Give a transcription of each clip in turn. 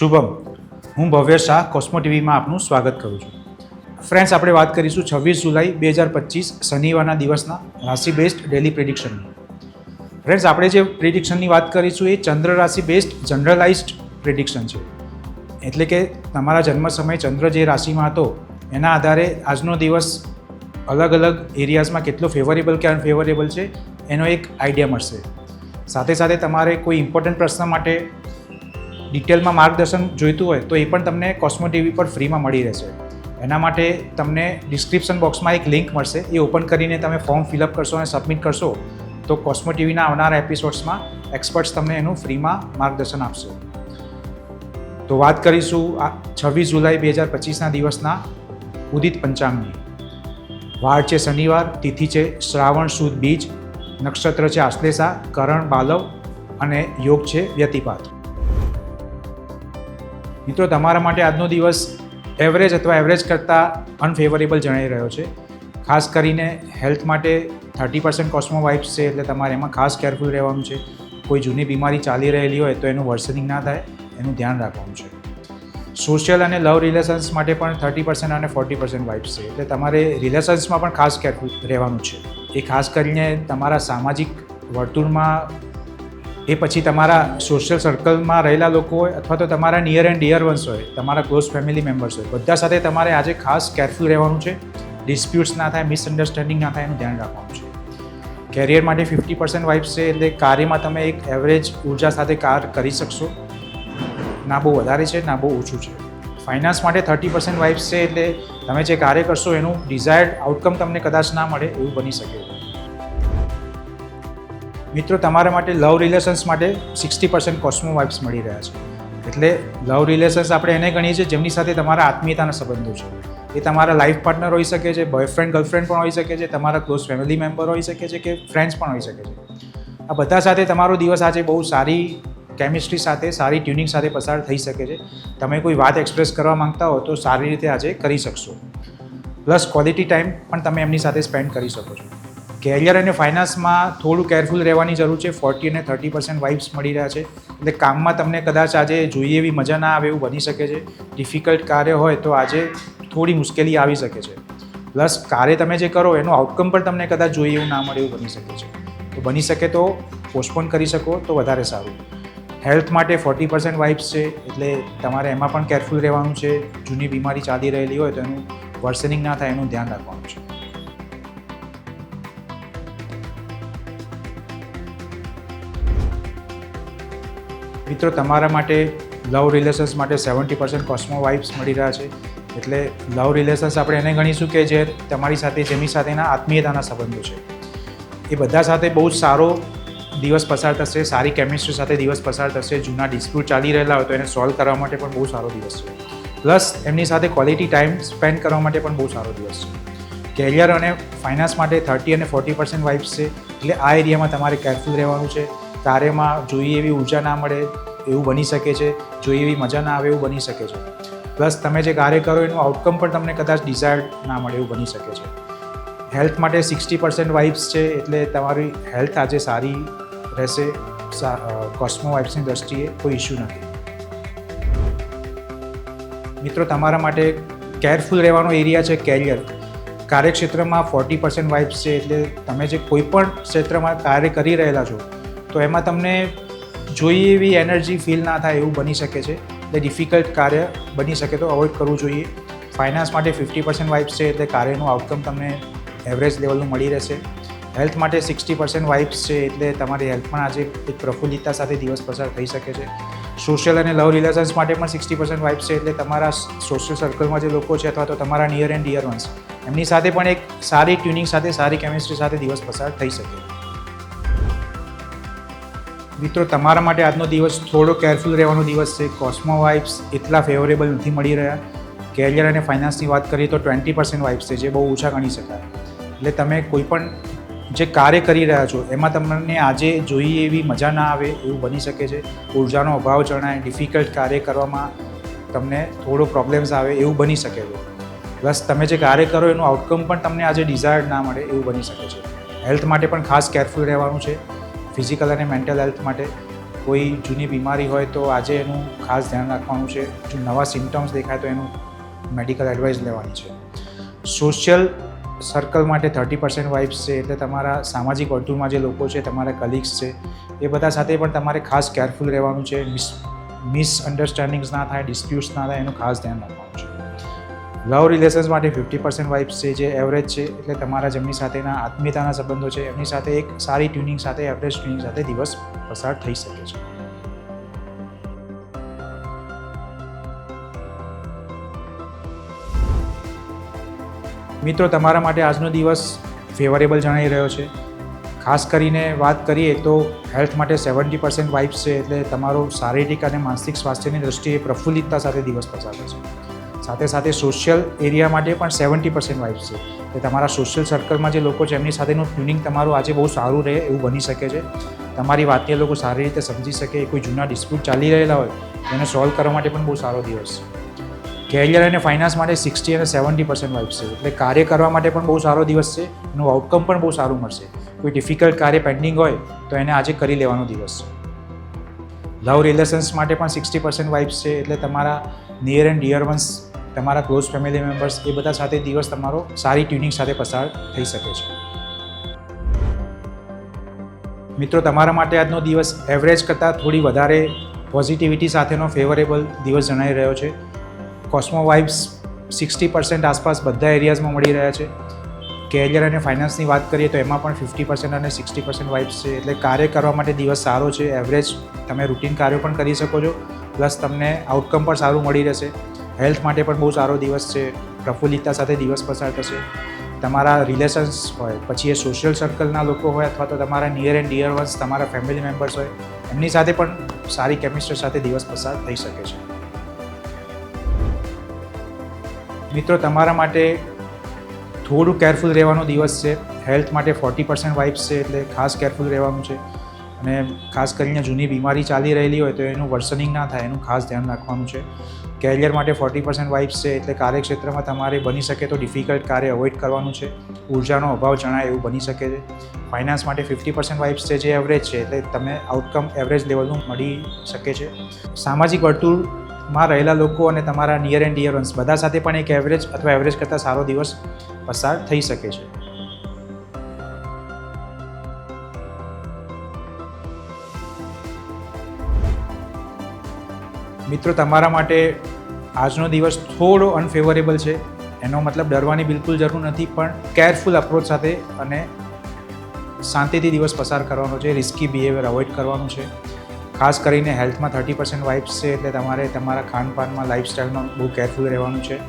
શુભમ, હું ભવ્ય શાહ કોસ્મો ટીવીમાં આપનું સ્વાગત કરું છું. ફ્રેન્ડ્સ આપણે વાત કરીશું છવ્વીસ જુલાઈ બે હજાર પચીસ શનિવારના દિવસના રાશિ બેસ્ડ ડેલી પ્રિડિક્શનની ફ્રેન્ડ્સ આપણે જે પ્રિડિક્શનની વાત કરીશું એ ચંદ્ર રાશિ બેસ્ડ જનરલાઇઝ્ડ પ્રિડિક્શન છે. એટલે કે તમારા જન્મ સમયે ચંદ્ર જે રાશિમાં હતો, એના આધારે આજનો દિવસ અલગ અલગ એરિયાઝમાં કેટલો ફેવરેબલ કે અનફેવરેબલ છે, એનો એક આઈડિયા મળશે. સાથે સાથે તમારે કોઈ ઇમ્પોર્ટન્ટ પ્રશ્ન માટે ડિટેલમાં માર્ગદર્શન જોઈતું હોય તો એ પણ તમને કોસ્મો ટીવી પર ફ્રીમાં મળી રહેશે. એના માટે તમને ડિસ્ક્રિપ્શન બોક્સમાં એક લિંક મળશે, એ ઓપન કરીને તમે ફોર્મ ફિલઅપ કરશો અને સબમિટ કરશો, તો કોસ્મો ટીવીના આવનારા એપિસોડ્સમાં એક્સપર્ટ્સ તમને એનું ફ્રીમાં માર્ગદર્શન આપશે. તો વાત કરીશું આ છવ્વીસ જુલાઈ બે હજાર પચીસના દિવસના ઉદિત પંચાંગની. વાર છે શનિવાર, તિથિ છે શ્રાવણ સુદ બીજ, નક્ષત્ર છે આશ્લેષા, કરણ બાલવ અને યોગ છે વ્યતિપાત. મિત્રો, તમારા માટે આજનો દિવસ એવરેજ અથવા એવરેજ કરતાં અનફેવરેબલ જણાઈ રહ્યો છે. ખાસ કરીને હેલ્થ માટે થર્ટી પર્સન્ટ કોસ્મો વાઇફ્સ છે, એટલે તમારે એમાં ખાસ કેરફુલ રહેવાનું છે. કોઈ જૂની બીમારી ચાલી રહેલી હોય તો એનું વર્સનિંગ ના થાય, એનું ધ્યાન રાખવાનું છે. સોશિયલ અને લવ રિલેશન્સ માટે પણ થર્ટી પર્સન્ટ અને ફોર્ટી પર્સન્ટ વાઇબ્સ છે, એટલે તમારે રિલેશન્સમાં પણ ખાસ કેરફુલ રહેવાનું છે. એ ખાસ કરીને તમારા સામાજિક વર્તુળમાં એ પછી તમારા સોશિયલ સર્કલમાં રહેલા લોકો હોય અથવા તો તમારા નિયર એન્ડ ડિયર વન્સ હોય, તમારા ક્લોઝ ફેમિલી મેમ્બર્સ હોય, બધા સાથે તમારે આજે ખાસ કેરફુલ રહેવાનું છે. ડિસ્પ્યુટ્સ ના થાય મિસઅન્ડરસ્ટેન્ડિંગ ના થાય, એનું ધ્યાન રાખવાનું છે. કેરિયર માટે ફિફ્ટી પર્સન્ટ વાઇબ્સ છે, એટલે કાર્યમાં તમે એક એવરેજ ઊર્જા સાથે કાર કરી શકશો. ના બહુ વધારે છે, ના બહુ ઓછું છે. ફાઇનાન્સ માટે થર્ટી પર્સન્ટ વાઇબ્સ છે, એટલે તમે જે કાર્ય કરશો, એનું ડિઝાયર્ડ આઉટકમ તમને કદાચ ના મળે, એવું બની શકે. મિત્રો, તમારા માટે લવ રિલેશન્સ માટે સિક્સટી પર્સન્ટ કોસ્મો વાઇબ્સ મળી રહ્યા છે. એટલે લવ રિલેશન્સ આપણે એને ગણીએ છીએ જેમની સાથે તમારા આત્મીયતાના સંબંધો છે. એ તમારા લાઈફ પાર્ટનર હોઈ શકે છે બોયફ્રેન્ડ ગર્લફ્રેન્ડ પણ હોઈ શકે છે, તમારા ક્લોઝ ફેમિલી મેમ્બર હોઈ શકે છે કે ફ્રેન્ડ્સ પણ હોઈ શકે છે. આ બધા સાથે તમારો દિવસ આજે બહુ સારી કેમિસ્ટ્રી સાથે, સારી ટ્યુનિંગ સાથે પસાર થઈ શકે છે. તમે કોઈ વાત એક્સપ્રેસ કરવા માંગતા હો તો સારી રીતે આજે કરી શકશો. પ્લસ ક્વોલિટી ટાઈમ પણ તમે એમની સાથે સ્પેન્ડ કરી શકો છો. કેરિયર અને ફાઇનાન્સમાં થોડું કેરફુલ રહેવાની જરૂર છે. ફોર્ટી અને થર્ટી પર્સન્ટ વાઇબ્સ મળી રહ્યા છે. એટલે કામમાં તમને કદાચ આજે જોઈએ એવી મજા ના આવે એવું બની શકે છે. ડિફિકલ્ટ કાર્ય હોય તો આજે થોડી મુશ્કેલી આવી શકે છે. પ્લસ કાર્ય તમે જે કરો એનું આઉટકમ પણ તમને કદાચ જોઈએ એવું ના મળે એવું બની શકે છે. તો બની શકે તો પોસ્ટપોન કરી શકો તો વધારે સારું. હેલ્થ માટે ફોર્ટી પર્સન્ટ વાઇબ્સ છે. એટલે તમારે એમાં પણ કેરફુલ રહેવાનું છે. જૂની બીમારી ચાલી રહેલી હોય તો એનું વર્સનિંગ ના થાય એનું ધ્યાન રાખવાનું છે. મિત્રો, તમારા માટે લવ રિલેશન્સ માટે સેવન્ટી પર્સન્ટ કોસ્મો વાઇબ્સ મળી રહ્યા છે. એટલે લવ રિલેશન્સ આપણે એને ગણીશું કે જે તમારી સાથે, જેની સાથેના આત્મીયતાના સંબંધો છે. એ બધા સાથે બહુ જ સારો દિવસ પસાર થશે, સારી કેમિસ્ટ્રી સાથે દિવસ પસાર થશે. જૂના ડિસ્પ્યુટ ચાલી રહેલા હોય તો એને સોલ્વ કરવા માટે પણ બહુ સારો દિવસ છે. પ્લસ એમની સાથે ક્વોલિટી ટાઈમ સ્પેન્ડ કરવા માટે પણ બહુ સારો દિવસ છે. કેરિયર અને ફાઇનાન્સ માટે થર્ટી અને ફોર્ટી પર્સન્ટ વાઇબ્સ છે. એટલે આ એરિયામાં તમારે કેરફુલ રહેવાનું છે. કાર્યમાં જોઈએ એવી ઊર્જા ના મળે એવું બની શકે છે, જોઈએ એવી મજા ના આવે એવું બની શકે છે. પ્લસ તમે જે કાર્ય કરો એનું આઉટકમ પણ તમને કદાચ ડિઝાયર્ડ ના મળે એવું બની શકે છે. હેલ્થ માટે સિક્સટી પર્સન્ટ વાઇબ્સ છે એટલે તમારી હેલ્થ આજે સારી રહેશે કોસ્મો વાઇબ્સની દ્રષ્ટિએ કોઈ ઇશ્યુ નથી. મિત્રો, તમારા માટે કેરફુલ રહેવાનો એરિયા છે કેરિયર કાર્યક્ષેત્રમાં ફોર્ટી પર્સન્ટ વાઇબ્સ છે એટલે તમે જે કોઈ પણ ક્ષેત્રમાં કાર્ય કરી રહેલા છો તો એમાં તમને જોઈએ એવી એનર્જી ફીલ ના થાય એવું બની શકે છે. એટલે ડિફિકલ્ટ કાર્ય બની શકે તો અવોઇડ કરવું જોઈએ. ફાઇનાન્સ માટે ફિફ્ટી પર્સન્ટ વાઇબ્સ છે એટલે કાર્યનું આઉટકમ તમને એવરેજ લેવલનું મળી રહેશે. હેલ્થ માટે સિક્સટી પર્સન્ટ વાઇબ્સ છે એટલે તમારી હેલ્થ પણ આજે એક પ્રફુલ્લિતતા સાથે દિવસ પસાર થઈ શકે છે. સોશિયલ અને લવ રિલેશન્સ માટે પણ સિક્સટી પર્સન્ટ વાઇબ્સ છે એટલે તમારા સોશિયલ સર્કલમાં જે લોકો છે અથવા તો તમારા નિયર એન્ડ ડિયર વન્સ એમની સાથે પણ એક સારી ટ્યુનિંગ સાથે, સારી કેમિસ્ટ્રી સાથે દિવસ પસાર થઈ શકે. મિત્રો, તમારા માટે આજનો દિવસ થોડો કેરફુલ રહેવાનો દિવસ છે. કોસ્મો વાઇબ્સ એટલા ફેવરેબલ નથી મળી રહ્યા. કેરિયર અને ફાઇનાન્સની વાત કરીએ તો ટ્વેન્ટી પર્સન્ટ વાઇબ્સ છે, જે બહુ ઓછા ગણી શકાય. એટલે તમે કોઈ પણ જે કાર્ય કરી રહ્યા છો, એમાં તમને આજે જોઈએ એવી મજા ના આવે એવું બની શકે છે. ઉર્જાનો અભાવ જણાય ડિફિકલ્ટ કાર્ય કરવામાં તમને થોડો પ્રોબ્લેમ્સ આવે એવું બની શકે છે. પ્લસ તમે જે કાર્ય કરો, એનું આઉટકમ પણ તમને આજે ડિઝાયર્ડ ના મળે એવું બની શકે છે. હેલ્થ માટે પણ ખાસ કેરફુલ રહેવાનું છે. ફિઝિકલ અને મેન્ટલ હેલ્થ માટે કોઈ જૂની બીમારી હોય તો આજે એનું ખાસ ધ્યાન રાખવાનું છે. જો નવા સિમ્ટમ્સ દેખાય તો એનું મેડિકલ એડવાઇસ લેવાની છે. સોશિયલ સર્કલ માટે થર્ટી પર્સન્ટ વાઇફ્સ છે એટલે તમારા સામાજિક વર્તુળમાં જે લોકો છે, તમારા કલીગ્સ છે, એ બધા સાથે પણ તમારે ખાસ કેરફુલ રહેવાનું છે. મિસ, મિસઅન્ડરસ્ટેન્ડિંગ્સ ના થાય, ડિસ્પ્યુટ્સ ના થાય, એનું ખાસ ધ્યાન રાખવાનું છે. લવ રિલેશન્સ માટે ફિફ્ટી પર્સન્ટ વાઇબ્સ છે, જે એવરેજ છે, એટલે તમારા જેમની સાથેના આત્મીયતાના સંબંધો છે, એમની સાથે એક સારી ટ્યુનિંગ સાથે એવરેજ ટ્યુનિંગ સાથે દિવસ પસાર થઈ શકે છે. મિત્રો, તમારા માટે આજનો દિવસ ફેવરેબલ જણાઈ રહ્યો છે. ખાસ કરીને વાત કરીએ તો હેલ્થ માટે સેવન્ટી પર્સન્ટ વાઇબ્સ છે, એટલે તમારું શારીરિક અને માનસિક સ્વાસ્થ્યની દ્રષ્ટિએ પ્રફુલ્લિતતા સાથે દિવસ પસાર થશે સાથે સાથે સોશિયલ એરિયા માટે પણ સેવન્ટી પર્સન્ટ વાઇફ છે. કે તમારા સોશિયલ સર્કલમાં જે લોકો છે, એમની સાથેનું ટ્યુનિંગ તમારું આજે બહુ સારું રહે એવું બની શકે છે. તમારી વાતને લોકો સારી રીતે સમજી શકે કોઈ જૂના ડિસ્પ્યુટ ચાલી રહેલા હોય, એને સોલ્વ કરવા માટે પણ બહુ સારો દિવસ. છે કેરિયર અને ફાઇનાન્સ માટે સિક્સટી અને સેવન્ટી પર્સન્ટ વાઇફ છે. એટલે કાર્ય કરવા માટે પણ બહુ સારો દિવસ છે, એનું આઉટકમ પણ બહુ સારું મળશે. કોઈ ડિફિકલ્ટ કાર્ય પેન્ડિંગ હોય, તો એને આજે કરી લેવાનો દિવસ. છે લવ રિલેશન્સ માટે પણ સિક્સટી પર્સન્ટ વાઇબ્સ છે, એટલે તમારા નિયર એન્ડ ડિયર વન્સ તમારા ક્લોઝ ફેમિલી મેમ્બર્સ એ બધા સાથે દિવસ તમારો સારી ટ્યુનિંગ સાથે પસાર થઈ શકે છે. મિત્રો, તમારા માટે આજનો દિવસ એવરેજ કરતાં થોડી વધારે પોઝિટિવિટી સાથેનો ફેવરેબલ દિવસ જણાઈ રહ્યો છે. કોસ્મો વાઇબ્સ સિક્સટી પર્સન્ટ આસપાસ બધા એરિયાઝમાં મળી રહ્યા છે. કેરિયર અને ફાઇનાન્સની વાત કરીએ તો એમાં પણ ફિફ્ટી પર્સન્ટ અને સિક્સટી પર્સન્ટ વાઇબ્સ છે. એટલે કાર્ય કરવા માટે દિવસ સારો છે. એવરેજ તમે રૂટીન કાર્યો પણ કરી શકો છો. પ્લસ તમને આઉટકમ પણ સારું મળી રહેશે. હેલ્થ માટે પણ બહુ સારો દિવસ છે. પ્રફુલ્લિતતા સાથે દિવસ પસાર થશે. તમારા રિલેશન્સ હોય, પછી એ સોશિયલ સર્કલના લોકો હોય અથવા તો તમારા નિયર એન્ડ ડિયર વન્સ તમારા ફેમિલી મેમ્બર્સ હોય, એમની સાથે પણ સારી કેમિસ્ટ્રી સાથે દિવસ પસાર થઈ શકે છે. મિત્રો, તમારા માટે થોડું કેરફુલ રહેવાનો દિવસ છે. હેલ્થ માટે ફોર્ટી પર્સન્ટ વાઇબ્સ છે એટલે ખાસ કેરફુલ રહેવાનું છે. અને ખાસ કરીને જૂની બીમારી ચાલી રહેલી હોય તો એનું વર્સનિંગ ના થાય, એનું ખાસ ધ્યાન રાખવાનું છે. કેરિયર માટે ફોર્ટી પર્સન્ટ વાઇબ્સ છે એટલે કાર્યક્ષેત્રમાં તમારે બની શકે તો ડિફિકલ્ટ કાર્ય અવોઇડ કરવાનું છે. ઉર્જાનો અભાવ જણાય એવું બની શકે છે. ફાઇનાન્સ માટે ફિફ્ટી પર્સન્ટ વાઇબ્સ છે જે એવરેજ છે એટલે તમે આઉટકમ એવરેજ લેવલનું મળી શકે છે. સામાજિક વર્તુળમાં રહેલા લોકો અને તમારા નિયર એન્ડ ડિયર વન્સ બધા સાથે પણ એક એવરેજ અથવા એવરેજ કરતાં સારો દિવસ પસાર થઈ શકે છે. મિત્રો, તમારા માટે આજનો દિવસ થોડો અનફેવરેબલ છે. એનો મતલબ ડરવાની બિલકુલ જરૂર નથી, પણ કેરફુલ અપ્રોચ સાથે અને શાંતિથી દિવસ પસાર કરવાનો છે રિસ્કી બિહેવિયર અવોઇડ કરવાનું છે. ખાસ કરીને હેલ્થમાં થર્ટી પર્સન્ટ વાઇફ્સ છે, એટલે તમારે તમારા ખાનપાનમાં લાઇફસ્ટાઇલમાં બહુ કેરફુલ રહેવાનું છે.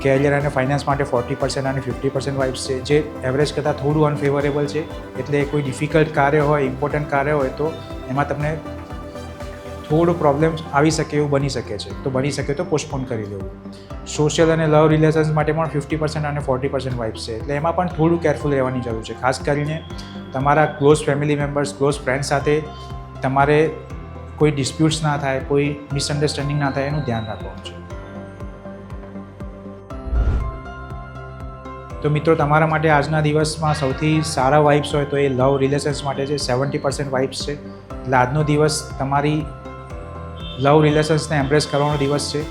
કેરિયર અને ફાઇનાન્સ માટે ફોર્ટી પર્સન્ટ અને ફિફ્ટી પર્સન્ટ વાઇફ્સ છે, જે એવરેજ કરતાં થોડું અનફેવરેબલ છે. એટલે કોઈ ડિફિકલ્ટ કાર્ય હોય ઇમ્પોર્ટન્ટ કાર્ય હોય, તો એમાં તમને થોડો પ્રોબ્લેમ આવી શકે એવું બની શકે છે. તો બની શકે તો પોસ્ટપોન કરી લેવું સોશિયલ અને લવ રિલેશન્સ માટે પણ ફિફ્ટી પર્સન્ટ અને ફોર્ટી પર્સન્ટ વાઇફ છે. એટલે એમાં પણ થોડું કેરફુલ રહેવાની જરૂર છે. ખાસ કરીને તમારા close family members close friend સાથે તમારે કોઈ ડિસ્પ્યુટ્સ ના થાય, કોઈ મિસઅન્ડરસ્ટેન્ડિંગ ના થાય, એનું ધ્યાન રાખવાનું છે. તો મિત્રો, તમારા માટે આજના દિવસમાં સૌથી સારા વાઇબ્સ હોય તો એ લવ રિલેશન્સ માટે છે. સેવન્ટી પર્સન્ટ વાઇબ્સ છે. એટલે આજનો દિવસ તમારી લવ રિલેશન્સને એમ્બ્રેસ કરવાનો દિવસ છે.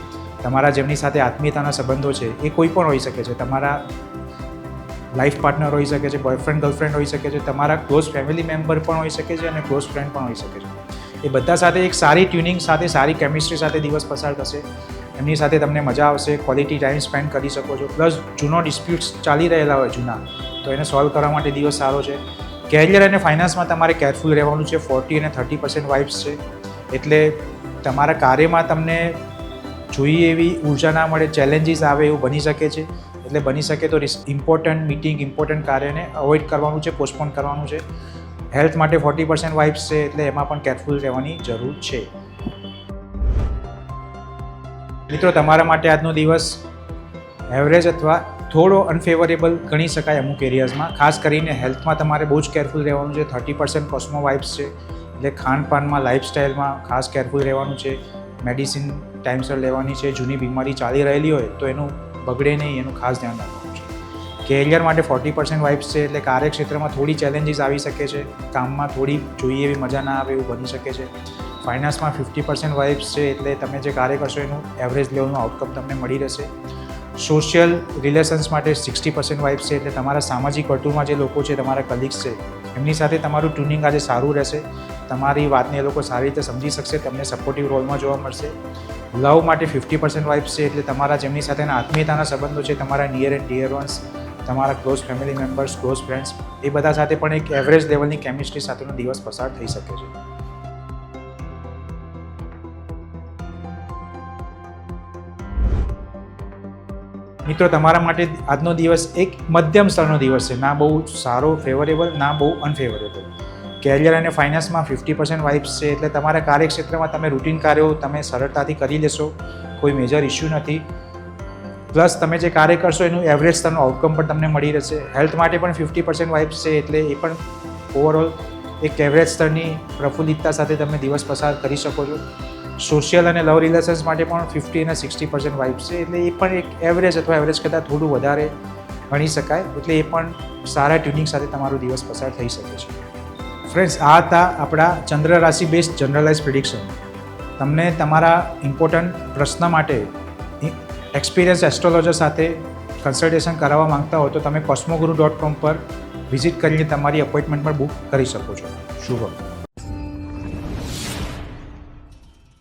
તમારા જેમની સાથે આત્મીયતાના સંબંધો છે, એ કોઈ પણ હોઈ શકે છે. તમારા લાઈફ પાર્ટનર હોઈ શકે છે, બોયફ્રેન્ડ, ગર્લફ્રેન્ડ હોઈ શકે છે, તમારા ક્લોઝ ફેમિલી મેમ્બર પણ હોઈ શકે છે અને ક્લોઝ ફ્રેન્ડ પણ હોઈ શકે છે. એ બધા સાથે એક સારી ટ્યુનિંગ સાથે, સારી કેમિસ્ટ્રી સાથે દિવસ પસાર થશે. એમની સાથે તમને મજા આવશે ક્વોલિટી ટાઈમ સ્પેન્ડ કરી શકો છો. પ્લસ જૂનો ડિસ્પ્યુટ્સ ચાલી રહેલા હોય જૂના, તો એને સોલ્વ કરવા માટે દિવસ સારો છે. કેરિયર અને ફાઇનાન્સમાં તમારે કેરફુલ રહેવાનું છે. ફોર્ટી અને થર્ટી પર્સન્ટ વાઇફ્સ છે. એટલે તમારા કાર્યમાં તમને જોઈએ એવી ઊર્જા ના મળે ચેલેન્જીસ આવે એવું બની શકે છે. એટલે બની શકે તો ઇમ્પોર્ટન્ટ મિટિંગ ઇમ્પોર્ટન્ટ કાર્યને અવોઇડ કરવાનું છે પોસ્ટપોન કરવાનું છે. હેલ્થ માટે ફોર્ટી પર્સન્ટ વાઇબ્સ છે, એટલે એમાં પણ કેરફુલ રહેવાની જરૂર છે. મિત્રો, તમારા માટે આજનો દિવસ એવરેજ અથવા થોડો અનફેવરેબલ ગણી શકાય અમુક એરિયાઝમાં ખાસ કરીને હેલ્થમાં તમારે બહુ જ કેરફુલ રહેવાનું છે. થર્ટી પર્સન્ટ કોસ્મો વાઇબ્સ છે. એટલે ખાનપાનમાં લાઇફસ્ટાઈલમાં ખાસ કેરફુલ રહેવાનું છે. મેડિસિન ટાઈમસર લેવાની છે. જૂની બીમારી ચાલી રહેલી હોય તો એનું બગડે નહીં, એનું ખાસ ધ્યાન રાખવાનું છે. કેરિયર માટે ફોર્ટી પર્સન્ટ વાઇબ્સ છે એટલે કાર્યક્ષેત્રમાં થોડી ચેલેન્જીસ આવી શકે છે. કામમાં થોડી જોઈએ એવી મજા ના આવે એવું બની શકે છે. ફાઇનાન્સમાં ફિફ્ટી પર્સન્ટ વાઇબ્સ છે એટલે તમે જે કાર્ય કરશો એનું એવરેજ લેવલનું આઉટકમ તમને મળી રહેશે. સોશિયલ રિલેશન્સ માટે સિક્સટી પર્સન્ટ વાઇબ્સ છે એટલે તમારા સામાજિક વર્તુળમાં જે લોકો છે, તમારા કલીગ્સ છે, એમની સાથે તમારું ટ્યુનિંગ આજે સારું રહેશે. તમારી વાતને એ લોકો સારી રીતે સમજી શકશે, તમને સપોર્ટિવ રોલમાં જોવા મળશે. લવ માટે ફિફ્ટી પર્સન્ટ વાઇફ છે, એટલે તમારા જેમની સાથેના આત્મીયતાના સંબંધો છે, તમારા નિયર એન્ડ ડિયર વન્સ તમારા close family members close friends એ બધા સાથે પણ એક એવરેજ લેવલની કેમિસ્ટ્રી સાથેનો દિવસ પસાર થઈ શકે છે. મિત્રો, તમારા માટે આજનો દિવસ એક મધ્યમ સ્તરનો દિવસ છે. ના બહુ સારો ફેવરેબલ ના બહુ અનફેવરેબલ કેરિયર અને ફાઇનાન્સમાં ફિફ્ટી પર્સન્ટ વાઇબ્સ છે, એટલે તમારા કાર્યક્ષેત્રમાં તમે રૂટીન કાર્યો, તમે સરળતાથી કરી લેશો, કોઈ મેજર ઇસ્યુ નથી. પ્લસ તમે જે કાર્ય કરશો, એનું એવરેજ સ્તરનું આઉટકમ પણ તમને મળી રહેશે. હેલ્થ માટે પણ ફિફ્ટી પર્સન્ટ વાઇબ્સ છે, એટલે એ પણ ઓવરઓલ એક એવરેજ સ્તરની પ્રફુલ્લિતતા સાથે તમે દિવસ પસાર કરી શકો છો. સોશિયલ અને લવ રિલેશન્સ માટે પણ ફિફ્ટી અને સિક્સટી પર્સન્ટ વાઇબ્સ છે, એટલે એ પણ એક એવરેજ અથવા એવરેજ કરતાં થોડું વધારે ગણી શકાય. એટલે એ પણ સારા ટ્યુનિંગ સાથે તમારો દિવસ પસાર થઈ શકે છે. ફ્રેન્ડ્સ આ હતા આપણા ચંદ્ર રાશિ બેસ્ડ જનરલાઇઝ પ્રિડિક્શન તમને તમારા ઇમ્પોર્ટન્ટ પ્રશ્ન માટે એક્સપિરિયન્સ એસ્ટ્રોલોજર સાથે કન્સલ્ટેશન કરાવવા માંગતા હો તો તમે કોસ્મોગુરુ ડોટ કોમ પર વિઝિટ કરીને તમારી અપોઇન્ટમેન્ટ પણ બુક કરી શકો છો. શુભમ.